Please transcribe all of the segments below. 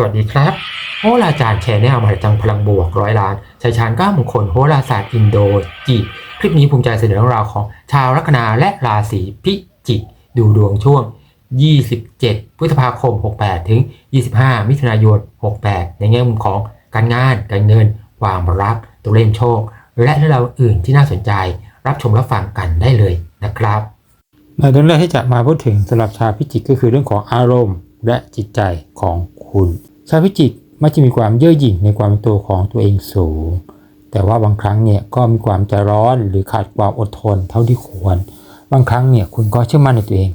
สวัสดีครับโหราจารย์แชร์แนวมหัศจรรย์พลังบวกร้อยล้านชัยชาญก้ามงคลโหราศาสตร์อินโดจีคลิปนี้ภูมิใจเสนอเรื่องราวของชาวลัคนาและราศีพิจิก ดูดวงช่วง 27 พฤษภาคม 68 ถึง 25 มิถุนายน 68 ในแง่มุมของการงาน การเงิน ความรัก ตัวเล่นโชค และเรื่องราวอื่นที่น่าสนใจ รับชมรับฟังกันได้เลยนะครับในเรื่องแรกที่จะมาพูดถึงสำหรับชาวพิจิกก็คือเรื่องของอารมณ์และจิตใจของคุณ ชาวพิจิกมักจะมีความเย่อหยิ่งในความเป็นตัวของตัวเองสูง แต่ว่าบางครั้งเนี่ยก็มีความใจร้อนหรือขาดความอดทนเท่าที่ควร บางครั้งเนี่ยคุณก็เชื่อมั่นในตัวเอง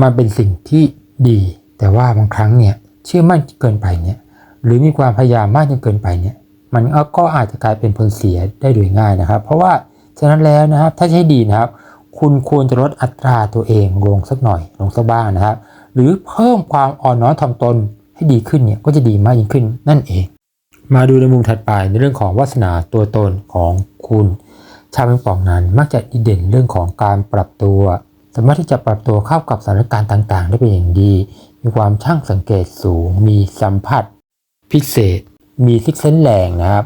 มันเป็นสิ่งที่ดี แต่ว่าบางครั้งเนี่ยเชื่อมั่นเกินไปเนี่ยหรือมีความพยายามมากจนเกินไปเนี่ยมันก็อาจจะกลายเป็นผลเสียได้โดยง่ายนะครับ เพราะว่าฉะนั้นแล้วนะครับถ้าใช้ดีนะครับ คุณควรจะลดอัตราตัวเองลงสักหน่อยลงสักบ้างนะครับ หรือเพิ่มความอ่อนน้อมถ่อมตน ให้ดีขึ้นเนี่ยก็จะดีมากยิ่งขึ้นนั่นเอง มาดูในมุมถัดไปในเรื่องของวาสนาตัวตนของคุณ ชาวเป็นปองนั้นมักจะดีเด่นเรื่องของการปรับตัว สามารถที่จะปรับตัวเข้ากับสถานการณ์ต่างๆ ได้เป็นอย่างดี มีความช่างสังเกตสูง มีสัมผัส พิเศษ มีซิกเซนแรงนะครับ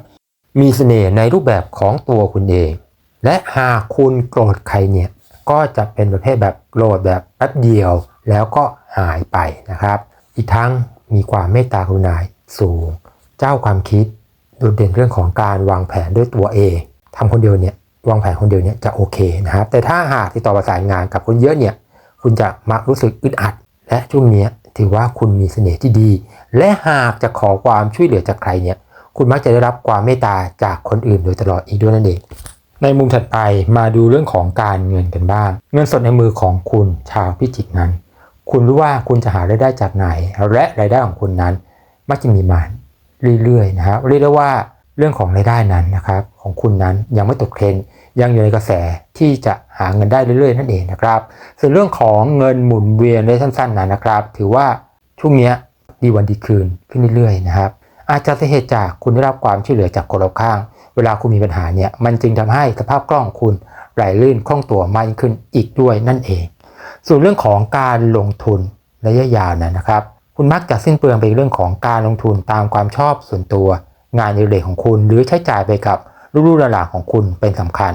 มีเสน่ห์ในรูปแบบของตัวคุณเอง และหากคุณโกรธใครเนี่ยก็จะเป็นประเภทแบบโกรธแบบแป๊บเดียวแล้วก็หายไปนะครับ อีกทั้ง มีความเมตตากรุณาสูง เจ้าความคิดโดดเด่นเรื่องของการวางแผนด้วยตัวเองทำคนเดียวเนี่ยวางแผนคนเดียวเนี่ยจะโอเคนะครับ แต่ถ้าหากติดต่อประสานงานกับคนเยอะเนี่ย คุณจะมักรู้สึกอึดอัด และช่วงนี้ถือว่าคุณมีเสน่ห์ที่ดี และหากจะขอความช่วยเหลือจากใครเนี่ย คุณมักจะได้รับความเมตตาจากคนอื่นโดยตลอดอีกด้วยนั่นเอง ในมุมถัดไปมาดูเรื่องของการเงินกันบ้าง เงินสดในมือของคุณชาวพิจิกนั้น คุณรู้ว่าคุณจะหารายได้จากไหน และรายได้ของคุณนั้น มักจะมีมาเรื่อยๆนะครับเรียกได้ว่าเรื่องของรายได้นั้นนะครับ ของคุณนั้นยังไม่ตกเทรนยังอยู่ในกระแสที่จะหาเงินได้เรื่อยๆนั่นเองนะครับ ส่วนเรื่องของเงินหมุนเวียนระยะสั้นๆนั้นนะครับ ถือว่าช่วงนี้ดีวันดีคืนขึ้นเรื่อยๆนะครับ อาจจะสาเหตุจากคุณได้รับความช่วยเหลือจากคนรอบข้าง เวลาคุณมีปัญหาเนี่ยมันจึงทำให้สภาพกล้องของคุณไหลลื่นคล่องตัวมากยิ่งขึ้นอีกด้วยนั่นเอง ส่วนเรื่องของการลงทุนระยะยาวนะครับ คุณมักจะสิ้นเปลืองไปเรื่องของการลงทุนตามความชอบส่วนตัว งานอดิเรกของคุณ หรือใช้จ่ายไปกับลูกๆหลานของคุณเป็นสำคัญ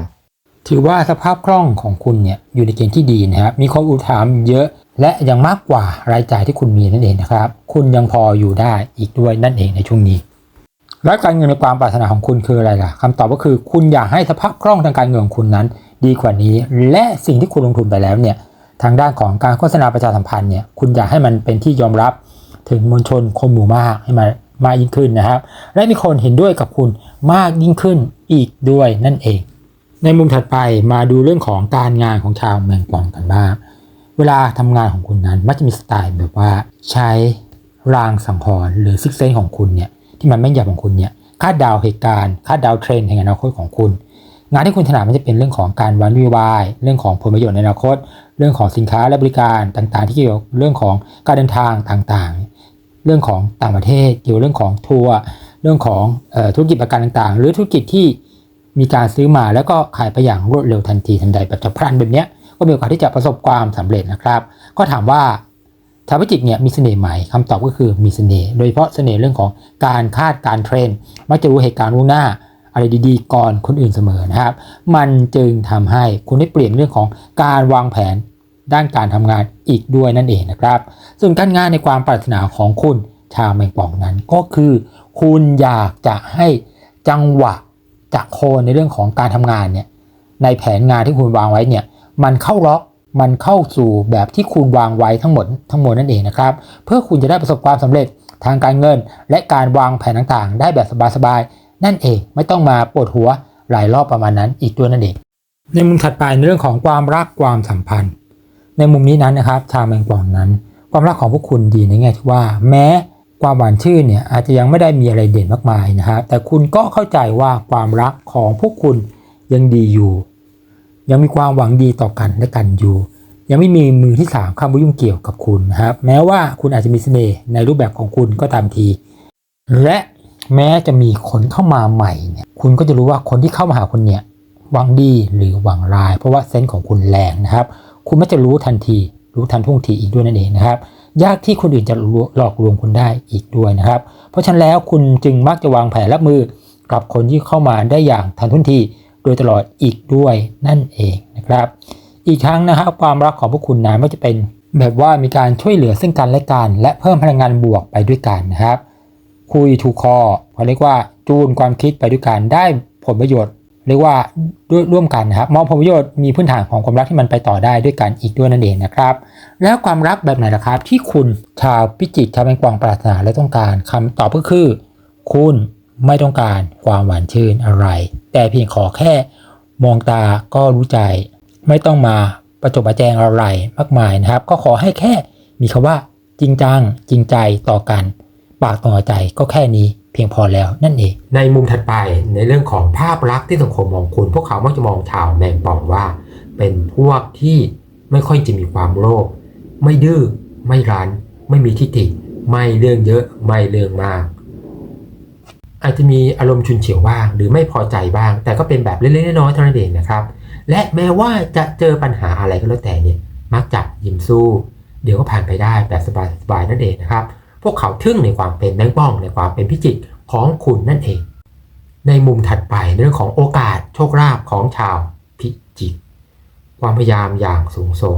ถือว่าสภาพคล่องของคุณเนี่ยอยู่ในเกณฑ์ที่ดีนะครับมีความอุทามเยอะและยังมากกว่ารายจ่ายที่คุณมีนั่นเองนะครับ คุณยังพออยู่ได้อีกด้วยนั่นเองในช่วงนี้และการเงินในความปรารถนาของคุณคืออะไรล่ะคำตอบก็คือคุณอยากให้สภาพคล่องทางการเงินของคุณนั้น ดีกว่านี้ และสิ่งที่คุณลงทุนไปแล้วเนี่ย ทางด้านของการโฆษณาประชาสัมพันธ์เนี่ยคุณอยากให้มันเป็นที่ยอมรับถึงมวลชนคนหมู่มากให้มันมากยิ่งขึ้นนะครับ และมีคนเห็นด้วยกับคุณมากยิ่งขึ้นอีกด้วยนั่นเอง ในมุมถัดไปมาดูเรื่องของการงานของชาวเมืองกวางกันบ้างเวลาทำงานของคุณนั้นมักจะมีสไตล์แบบว่าใช้รางสังหรณ์หรือซิกเซนของคุณเนี่ยที่มันแม่นยำของคุณเนี่ยคาดเดาเหตุการณ์คาดเดาเทรนด์แห่งอนาคตของคุณ งานที่คุณถนัดมันจะเป็นเรื่องของการวันวิวาย เรื่องของผลประโยชน์ในอนาคต เรื่องของสินค้าและบริการต่างๆ ที่เกี่ยวกับเรื่องของการเดินทางต่างๆ เรื่องของต่างประเทศ เกี่ยวเรื่องของทัวร์เรื่องของธุรกิจประกันต่างๆ หรือธุรกิจที่มีการซื้อมาแล้วก็ขายไปอย่างรวดเร็วทันทีทันใดแบบฉับพลันแบบเนี้ยก็มีโอกาสที่จะประสบความสำเร็จนะครับ ก็ถามว่าชาวพิจิกเนี่ยมีเสน่ห์ไหมคำตอบก็คือมีเสน่ห์โดยเฉพาะเสน่ห์เรื่องของการคาดการเทรนด์มักจะรู้เหตุการณ์ล่วงหน้า อะไรดีๆ ก่อนคนอื่นเสมอนะครับ มันจึงทำให้คุณได้เปลี่ยนเรื่องของการวางแผนด้านการทำงานอีกด้วยนั่นเองนะครับ ส่วนการงานในความปรารถนาของคุณชาวแมงป่องนั้นก็คือ คุณอยากจะให้จังหวะจากโคนในเรื่องของการทำงานเนี่ยในแผนงานที่คุณวางไว้เนี่ยมันเข้าล็อกมันเข้าสู่แบบที่คุณวางไว้ทั้งหมดทั้งหมดนั่นเองนะครับ เพื่อคุณจะได้ประสบความสำเร็จทางการเงิน และการวางแผนต่างๆ ได้แบบสบายๆ นั่นเองไม่ต้องมาปวดหัวหลายรอบประมาณนั้นอีกด้วยนั่นเอง ในมุมถัดไปในเรื่องของความรักความสัมพันธ์ ในมุมนี้นั้นนะครับชาวแมงป่องนั้น ความรักของพวกคุณดีในแง่ที่ว่า แม้ความหวานชื่นเนี่ยอาจจะยังไม่ได้มีอะไรเด่นมากมายนะฮะแต่คุณก็เข้าใจว่าความรักของพวกคุณยังดีอยู่ ยังมีความหวังดีต่อกันและกันอยู่ ยังไม่มีมือที่สามเข้ามายุ่งเกี่ยวกับคุณนะครับแม้ว่าคุณอาจจะมีเสน่ห์ในรูปแบบของคุณก็ตามที และ แม้จะมีคนเข้ามาใหม่เนี่ยคุณก็จะรู้ว่าคนที่เข้ามาหาคุณเนี่ยหวังดีหรือหวังร้าย เพราะว่าเซนส์ของคุณแรงนะครับ คุณไม่จะรู้ทันที รู้ทันท่วงทีอีกด้วยนั่นเองนะครับ ยากที่คนอื่นจะหลอกลวงคุณได้อีกด้วยนะครับ เพราะฉะนั้นแล้วคุณจึงมักจะวางแผนรับมือกับคนที่เข้ามาได้อย่างทันท่วงทีโดยตลอดอีกด้วยนั่นเองนะครับ อีกทั้งนะครับความรักของพวกคุณนะไม่จะเป็นแบบว่ามีการช่วยเหลือซึ่งกันและกัน และเพิ่มพลังงานบวกไปด้วยกันนะครับ คุยถูกคอเขาเรียกว่าจูนความคิดไปด้วยกันได้ผลประโยชน์เรียกว่าร่วมกันนะครับมองผลประโยชน์มีพื้นฐานของความรักที่มันไปต่อได้ด้วยกันอีกด้วยนั่นเองนะครับ แล้วความรักแบบไหนล่ะครับ ที่คุณชาวพิจิกชาวแมงป่องปรารถนาและต้องการคำตอบก็คือ คุณไม่ต้องการความหวานชื่นอะไร แต่เพียงขอแค่มองตาก็รู้ใจ ไม่ต้องมาประจบประแจงอะไรมากมายนะครับ ก็ขอให้แค่มีคำว่าจริงจังจริงใจต่อกัน ปากต่อใจก็แค่นี้เพียงพอแล้วนั่นเอง ในมุมถัดไปในเรื่องของภาพลักษณ์ที่สังคมมองคุณ พวกเขามักจะมองชาวแมงป่องว่า เป็นพวกที่ไม่ค่อยจะมีความโลภไม่ดื้อไม่รันไม่มีทิฏฐิไม่เรื่องเยอะไม่เรื่องมาก อาจจะมีอารมณ์ชุนเฉียวบ้าง หรือไม่พอใจบ้าง แต่ก็เป็นแบบเล็กๆน้อยๆเท่านั้นเองนะครับ และแม้ว่าจะเจอปัญหาอะไรก็แล้วแต่เนี่ยมักจะยิ้มสู้ เดี๋ยวก็ผ่านไปได้แบบสบายๆนั่นเองนะครับ พวกเขาทึ่งในความเป็นแมงป่องในความเป็นพิจิตรของคุณนั่นเอง ในมุมถัดไปในเรื่องของโอกาสโชคลาภของชาวพิจิกความพยายามอย่างสูงส่ง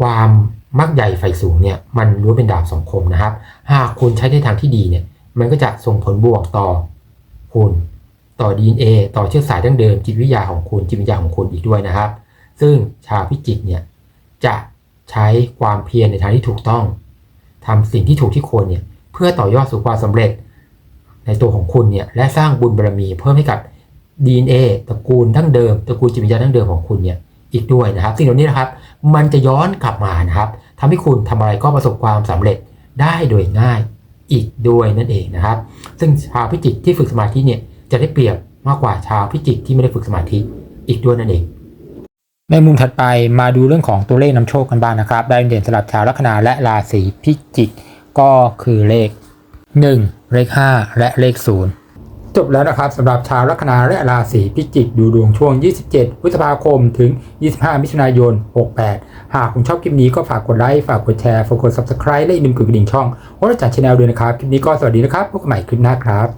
ความมักใหญ่ไฟสูงเนี่ยมันรู้เป็นดาบสองคมนะครับ หากคุณใช้ในทางที่ดีเนี่ยมันก็จะส่งผลบวกต่อคุณต่อ DNA ต่อเชื้อสายดั้งเดิมจิตวิทยาของคุณจิตวิทยาของคุณอีกด้วยนะครับ ซึ่งชาวพิจิกเนี่ยจะใช้ความเพียรในทางที่ถูกต้อง ทำสิ่งที่ถูกที่ควรเนี่ยเพื่อต่อยอดสู่ความสำเร็จ ในตัวของคุณเนี่ยและสร้างบุญบารมีเพิ่มให้กับ DNA ตระกูลดั้งเดิมตระกูลจิตวิญญาณดั้งเดิมของคุณเนี่ยอีกด้วยนะครับ สิ่งเหล่านี้นะครับ มันจะย้อนกลับมานะครับทำให้คุณทำอะไรก็ประสบความสำเร็จได้โดยง่ายอีกด้วยนั่นเองนะครับ ซึ่งชาวพิจิกที่ฝึกสมาธิเนี่ยจะได้เปรียบมากกว่าชาวพิจิกที่ไม่ได้ฝึกสมาธิอีกด้วยนั่นเอง ในมุมถัดไปมาดูเรื่องของตัวเลขนำโชคกันบ้างนะครับ ได้เด่นสำหรับชาวลัคนาและราศีพิจิกก็คือเลข 1 เลข 5 และเลข 0 จบแล้วนะครับสำหรับชาวลัคนาและราศีพิจิกดูดวงช่วง 27 พฤษภาคมถึง 25 มิถุนายน 68 หากคุณชอบคลิปนี้ก็ฝากกดไลค์ ฝากกดแชร์ฝากกด subscribe และอย่าลืมกดกระดิ่งช่องโหราจัดชาแนลด้วยนะครับ คลิปนี้ก็สวัสดีนะครับพบกันใหม่คลิปหน้าครับ